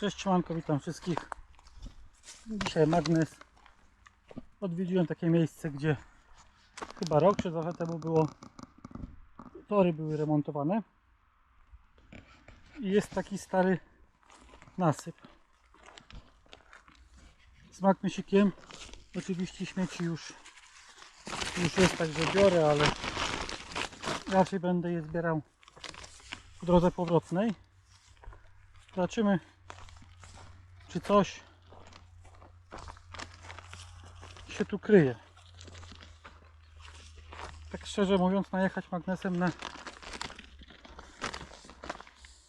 Cześć Siemanko, witam wszystkich. Dzisiaj magnes. Odwiedziłem takie miejsce, gdzie chyba rok czy trochę temu było tory były remontowane. I jest taki stary nasyp. Z magnesikiem. Oczywiście śmieci już, już jest, także biorę, ale raczej będę je zbierał w drodze powrotnej. Zobaczymy, czy coś się tu kryje. Tak szczerze mówiąc, najechać magnesem na,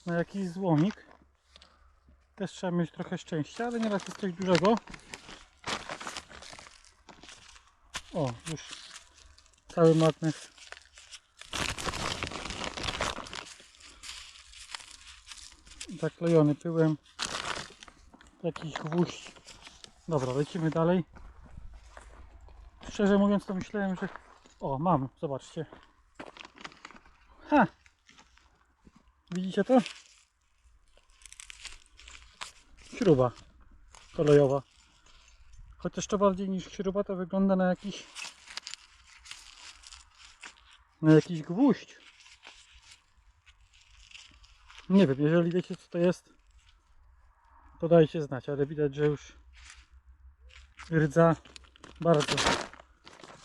na jakiś złomik też trzeba mieć trochę szczęścia, ale nieraz jest coś dużego. O, już cały magnes zaklejony pyłem jakiś gwóźdź. Dobra lecimy dalej. Szczerze mówiąc to myślałem, że o mam, zobaczcie. Ha! Widzicie to? śruba kolejowa. Chociaż to bardziej niż śruba to wygląda na jakiś na jakiś gwóźdź. Nie wiem, jeżeli wiecie co to jest, to dajcie znać, ale widać, że już rdza bardzo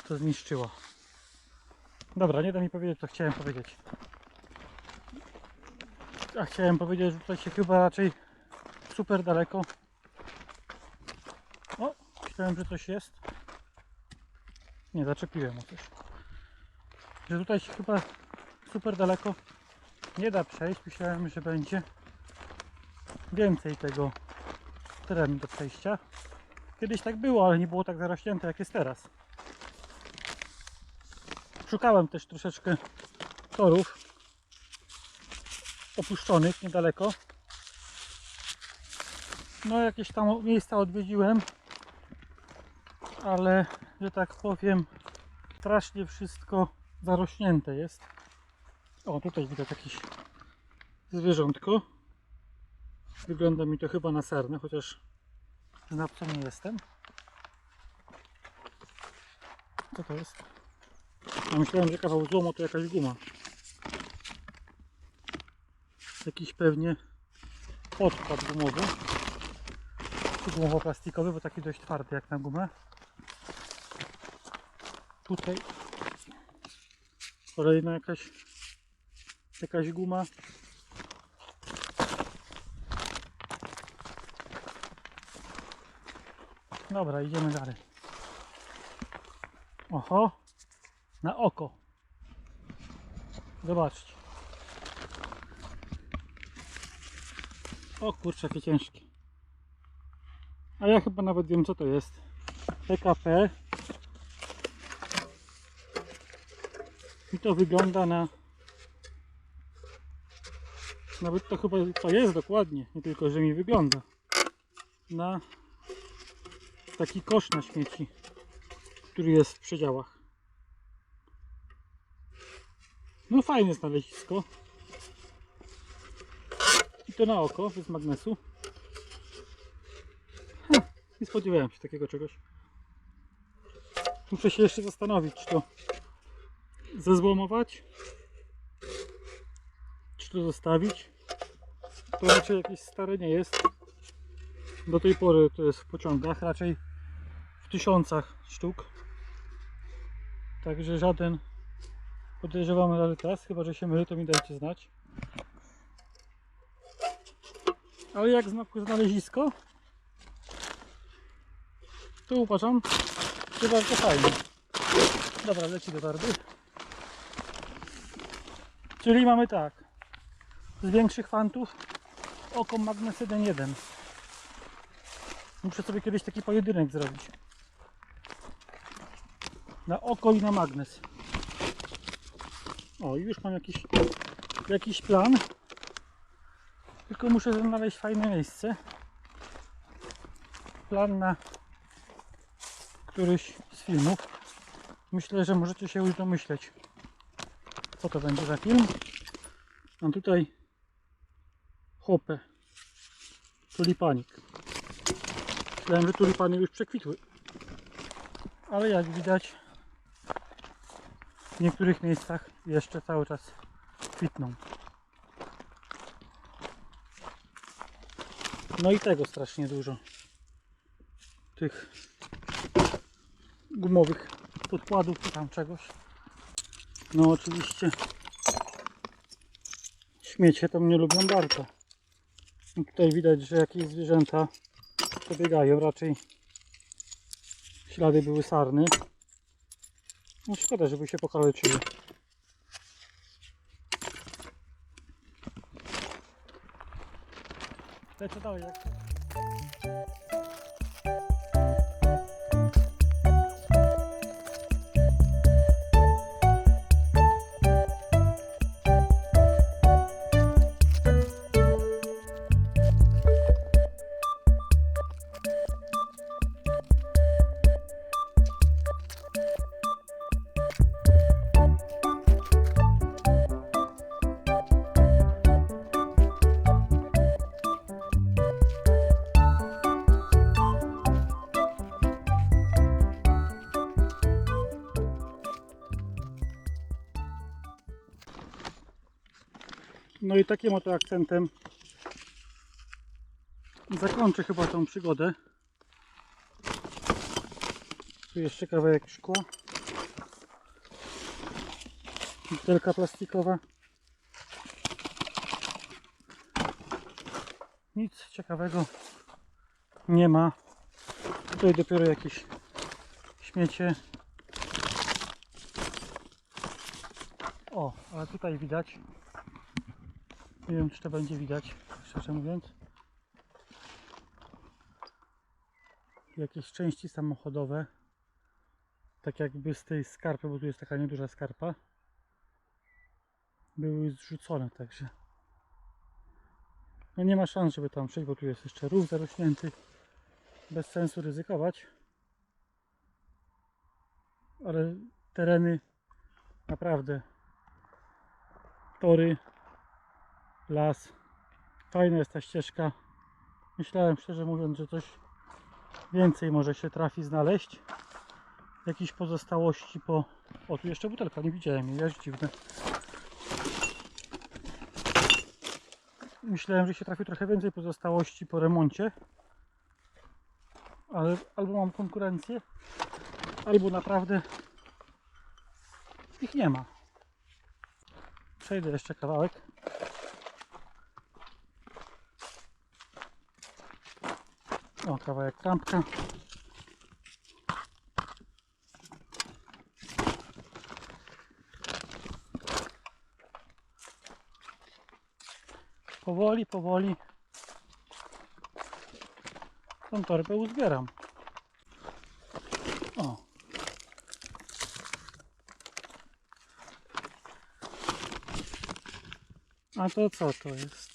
to zniszczyła. Dobra, nie da mi powiedzieć, co chciałem powiedzieć. A chciałem powiedzieć, że tutaj się chyba raczej super daleko. O, myślałem, że coś jest. Nie, zaczepiłem o coś. Że tutaj się chyba super daleko nie da przejść. Myślałem, że będzie więcej tego terenu do przejścia. Kiedyś tak było, ale nie było tak zarośnięte jak jest teraz. Szukałem też troszeczkę torów opuszczonych niedaleko. No jakieś tam miejsca odwiedziłem, ale że tak powiem strasznie wszystko zarośnięte jest. O, tutaj widać jakieś zwierzątko. Wygląda mi to chyba na sarnę, chociaż znawcą nie jestem. Co to jest? Ja myślałem, że kawał złomu to jakaś guma. Jakiś pewnie podkład gumowy. Gumowo-plastikowy, bo taki dość twardy jak na gumę. Tutaj kolejna jakaś jakaś guma. Dobra, idziemy dalej. Oho, na oko. Zobaczcie. O kurczę, jakie ciężkie. A ja chyba nawet wiem co to jest. PKP. I to wygląda na nawet to chyba to jest dokładnie, nie tylko, że mi wygląda. Na taki kosz na śmieci, który jest w przedziałach. No fajne znalezisko. I to na oko, bez magnesu. Ha, nie spodziewałem się takiego czegoś. Muszę się jeszcze zastanowić, czy to zezłomować, czy to zostawić. To raczej jakieś stare nie jest. Do tej pory to jest w pociągach, raczej tysiącach sztuk. Także żaden podejrzewamy rarytas, chyba że się mylę, to mi dajcie znać. Ale jak zna- znalezisko, to uważam, że bardzo fajne. Dobra, leci do torby. Czyli mamy tak. Z większych fantów oko Magnes 1.1. Muszę sobie kiedyś taki pojedynek zrobić. Na oko i na magnes. O, już mam jakiś, jakiś plan. Tylko muszę znaleźć fajne miejsce. Plan na któryś z filmów. Myślę, że możecie się już domyśleć, co to będzie za film. Mam tutaj hopę tulipanik. Myślałem, że tulipany już przekwitły. Ale jak widać w niektórych miejscach jeszcze cały czas kwitną. No i tego strasznie dużo. Tych gumowych podkładów czy tam czegoś. No oczywiście śmiecie to mnie lubią bardzo. I tutaj widać, że jakieś zwierzęta przebiegają. Raczej ślady były sarny. No szkoda, żeby się pokaleczyły. Lecę dalej. Jak... No i takim oto akcentem zakończę chyba tą przygodę. Tu jeszcze kawałek szkła. Butelka plastikowa. Nic ciekawego nie ma. Tutaj dopiero jakieś śmiecie. O, ale tutaj widać nie wiem, czy to będzie widać, szczerze mówiąc. Jakieś części samochodowe. Tak jakby z tej skarpy, bo tu jest taka nieduża skarpa. Były zrzucone, także. No nie ma szans, żeby tam przejść, bo tu jest jeszcze rów zarośnięty. Bez sensu ryzykować. Ale tereny naprawdę tory las. Fajna jest ta ścieżka. Myślałem szczerze mówiąc, że coś więcej może się trafi znaleźć. Jakieś pozostałości po... O, tu jeszcze butelka, nie widziałem jej, aż dziwne. Myślałem, że się trafi trochę więcej pozostałości po remoncie. Ale albo mam konkurencję, albo naprawdę ich nie ma. Przejdę jeszcze kawałek. O, kawałek trampka. Powoli, powoli tą torbę uzbieram. O. A to co to jest?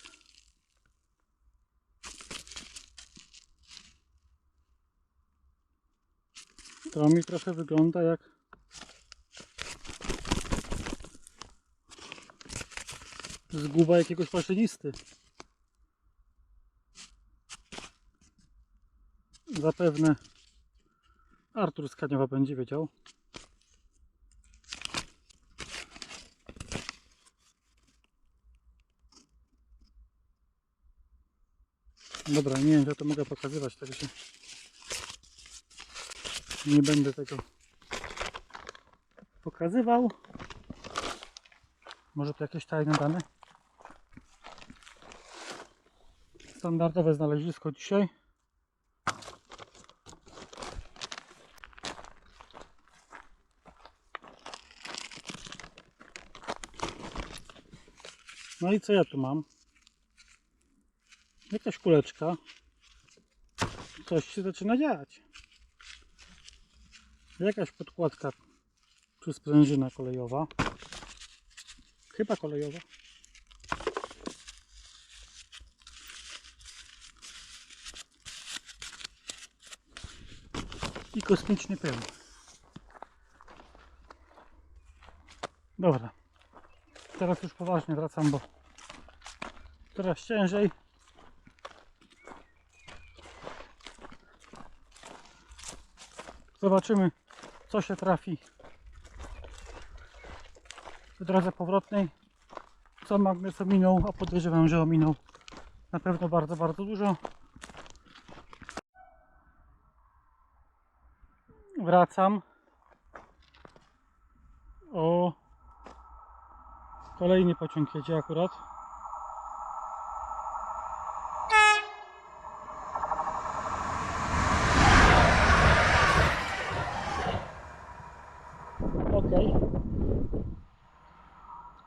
To mi trochę wygląda jak zguba jakiegoś maszynisty. Zapewne Artur z Kaniowa będzie wiedział. Dobra, nie wiem, że to mogę pokazywać, także nie będę tego pokazywał. Może to jakieś tajne dane? Standardowe znalezisko dzisiaj. No i co ja tu mam? Jakaś kuleczka. Coś się zaczyna dziać. Jakaś podkładka czy sprężyna kolejowa. Chyba kolejowa. I kosmiczny pył. Dobra. Teraz już poważnie wracam, bo coraz ciężej. Zobaczymy, co się trafi w drodze powrotnej. Co magnes ominął, a podejrzewam, że ominął na pewno bardzo, bardzo dużo. Wracam. O, kolejny pociąg jedzie akurat.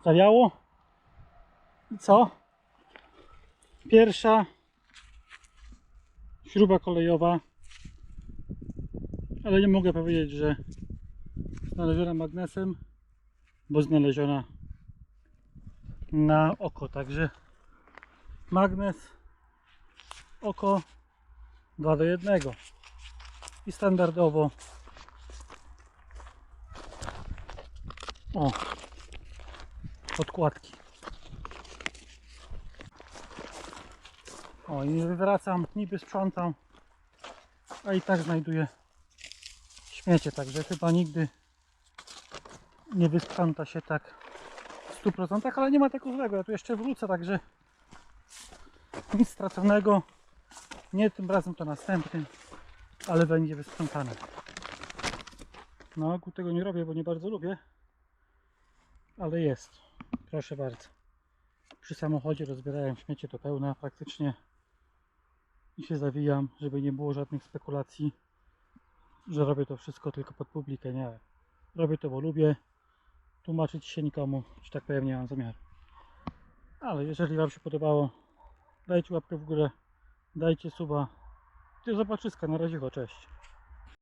Zawiało. I co? Pierwsza śruba kolejowa. Ale nie mogę powiedzieć, że znaleziona magnesem, bo znaleziona na oko. Także magnes, oko 2 do 1. I standardowo o podkładki. O i wracam, niby sprzątam, a i tak znajduję śmiecie, także chyba nigdy nie wysprząta się tak w 100%, ale nie ma tego złego, ja tu jeszcze wrócę, także nic straconego, nie tym razem to następnym, ale będzie wysprzątane. Ogół tego nie robię, bo nie bardzo lubię, ale jest, proszę bardzo. Przy samochodzie rozbierałem śmiecie do pełna praktycznie i się zawijam, żeby nie było żadnych spekulacji, że robię to wszystko tylko pod publikę. Nie. Robię to, bo lubię. Tłumaczyć się nikomu, że tak powiem, nie mam zamiaru. Ale jeżeli Wam się podobało, dajcie łapkę w górę, dajcie suba. Do zobaczyska, na razie, cześć.